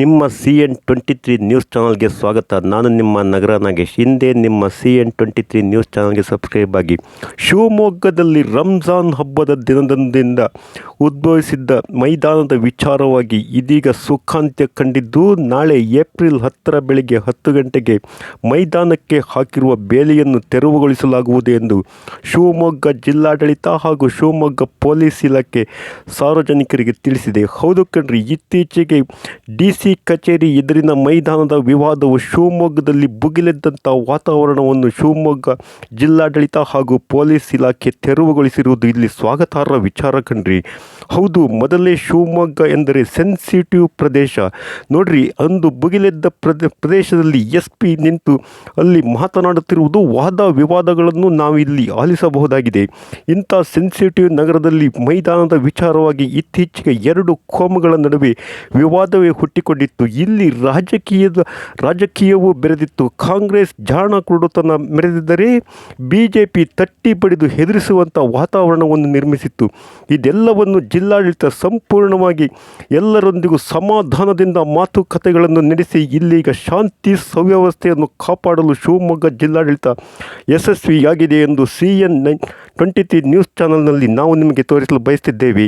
ನಿಮ್ಮ C N twenty three news ಚಾನಲ್ಗೆ ಸ್ವಾಗತ. ನಾನು ನಿಮ್ಮ ನಗರ ನಾಗೇಶ್ ಹಿಂದೆ ನಿಮ್ಮ C N twenty three news ಚಾನಲ್ಗೆ ಸಬ್ಸ್ಕ್ರೈಬ್ ಆಗಿ. ಶಿವಮೊಗ್ಗದಲ್ಲಿ ರಂಜಾನ್ ಹಬ್ಬದ ದಿನದಿಂದ ಉದ್ಭವಿಸಿದ್ದ ಮೈದಾನದ ವಿಚಾರವಾಗಿ ಇದೀಗ ಸುಖಾಂತ್ಯ ಕಂಡಿದ್ದು, ನಾಳೆ ಏಪ್ರಿಲ್ ಹತ್ತರ ಬೆಳಗ್ಗೆ ಹತ್ತು ಗಂಟೆಗೆ ಮೈದಾನಕ್ಕೆ ಹಾಕಿರುವ ಬೇಲಿಯನ್ನು ತೆರವುಗೊಳಿಸಲಾಗುವುದು ಎಂದು ಶಿವಮೊಗ್ಗ ಜಿಲ್ಲಾಡಳಿತ ಹಾಗೂ ಶಿವಮೊಗ್ಗ ಪೊಲೀಸ್ ಇಲಾಖೆ ಸಾರ್ವಜನಿಕರಿಗೆ ತಿಳಿಸಿದೆ. ಹೌದು ಕಣ್ರಿ, ಇತ್ತೀಚೆಗೆ ಡಿ ಸಿ ಕಚೇರಿ ಎದುರಿನ ಮೈದಾನದ ವಿವಾದವು ಶಿವಮೊಗ್ಗದಲ್ಲಿ ಬುಗಿಲೆದ್ದಂಥ ವಾತಾವರಣವನ್ನು ಶಿವಮೊಗ್ಗ ಜಿಲ್ಲಾಡಳಿತ ಹಾಗೂ ಪೊಲೀಸ್ ಇಲಾಖೆ ತೆರವುಗೊಳಿಸಿರುವುದು ಇಲ್ಲಿ ಸ್ವಾಗತಾರ್ಹ ವಿಚಾರ ಕಣ್ರಿ. ಹೌದು, ಮೊದಲೇ ಶಿವಮೊಗ್ಗ ಎಂದರೆ ಸೆನ್ಸಿಟಿವ್ ಪ್ರದೇಶ. ನೋಡ್ರಿ, ಅಂದು ಬುಗಿಲೆದ್ದ ಪ್ರದೇ, ಪ್ರದೇಶದಲ್ಲಿ ಎಸ್ ಪಿ ನಿಂತು ಅಲ್ಲಿ ಮಾತನಾಡುತ್ತಿರುವುದು ವಾದ ವಿವಾದಗಳನ್ನು ನಾವು ಇಲ್ಲಿ ಆಲಿಸಬಹುದಾಗಿದೆ. ಇಂಥ ಸೆನ್ಸಿಟಿವ್ ನಗರದಲ್ಲಿ ಮೈದಾನದ ವಿಚಾರವಾಗಿ ಇತ್ತೀಚೆಗೆ ಎರಡು ಕೋಮುಗಳ ನಡುವೆ ವಿವಾದವೇ ಹುಟ್ಟಿಕೊಂಡಿತ್ತು ಇಲ್ಲಿ ರಾಜಕೀಯದ, ರಾಜಕೀಯವೂ ಬೆರೆದಿತ್ತು. ಕಾಂಗ್ರೆಸ್ ಜಾಣ ಕುರುಡುತನ ಮೆರೆದಿದ್ದರೆ ಬಿ ಜೆ ಪಿ ತಟ್ಟಿ ಬಡಿದು ಹೆದರಿಸುವಂಥ ವಾತಾವರಣವನ್ನು ನಿರ್ಮಿಸಿತ್ತು. ಇದೆಲ್ಲವನ್ನು ಜಿಲ್ಲಾಡಳಿತ ಸಂಪೂರ್ಣವಾಗಿ ಎಲ್ಲರೊಂದಿಗೂ ಸಮಾಧಾನದಿಂದ ಮಾತುಕತೆಗಳನ್ನು ನಡೆಸಿ ಇಲ್ಲಿಗ ಶಾಂತಿ ಸುವ್ಯವಸ್ಥೆಯನ್ನು ಕಾಪಾಡಲು ಶಿವಮೊಗ್ಗ ಜಿಲ್ಲಾಡಳಿತ ಯಶಸ್ವಿಯಾಗಿದೆ ಎಂದು C N nine twenty three news ಚಾನಲ್ನಲ್ಲಿ ನಾವು ನಿಮಗೆ ತೋರಿಸಲು ಬಯಸ್ತಿದ್ದೇವೆ.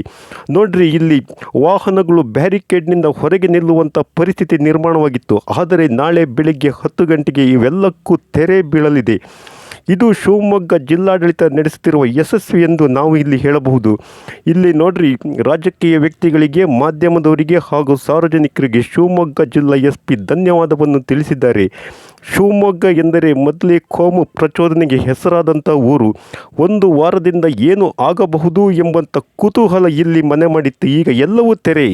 ನೋಡ್ರಿ, ಇಲ್ಲಿ ವಾಹನಗಳು ಬ್ಯಾರಿಕೇಡ್ನಿಂದ ಹೊರಗೆ ನಿಲ್ಲುವಂಥ ಪರಿಸ್ಥಿತಿ ನಿರ್ಮಾಣವಾಗಿತ್ತು. ಆದರೆ ನಾಳೆ ಬೆಳಿಗ್ಗೆ ಹತ್ತು ಗಂಟೆಗೆ ಇವೆಲ್ಲಕ್ಕೂ ತೆರೆ ಬೀಳಲಿದೆ. ಇದು ಶಿವಮೊಗ್ಗ ಜಿಲ್ಲಾಡಳಿತ ನಡೆಸುತ್ತಿರುವ ಯಶಸ್ವಿ ಎಂದು ನಾವು ಇಲ್ಲಿ ಹೇಳಬಹುದು. ಇಲ್ಲಿ ನೋಡ್ರಿ, ರಾಜಕೀಯ ವ್ಯಕ್ತಿಗಳಿಗೆ, ಮಾಧ್ಯಮದವರಿಗೆ ಹಾಗೂ ಸಾರ್ವಜನಿಕರಿಗೆ ಶಿವಮೊಗ್ಗ ಜಿಲ್ಲಾ ಎಸ್ ಪಿ ಧನ್ಯವಾದವನ್ನು ತಿಳಿಸಿದ್ದಾರೆ. ಶಿವಮೊಗ್ಗ ಎಂದರೆ ಮೊದಲೇ ಕೋಮು ಪ್ರಚೋದನೆಗೆ ಹೆಸರಾದಂಥ ಊರು. ಒಂದು ವಾರದಿಂದ ಏನು ಆಗಬಹುದು ಎಂಬಂಥ ಕುತೂಹಲ ಇಲ್ಲಿ ಮನೆ ಮಾಡಿತ್ತು. ಈಗ ಎಲ್ಲವೂ ತೆರೆ.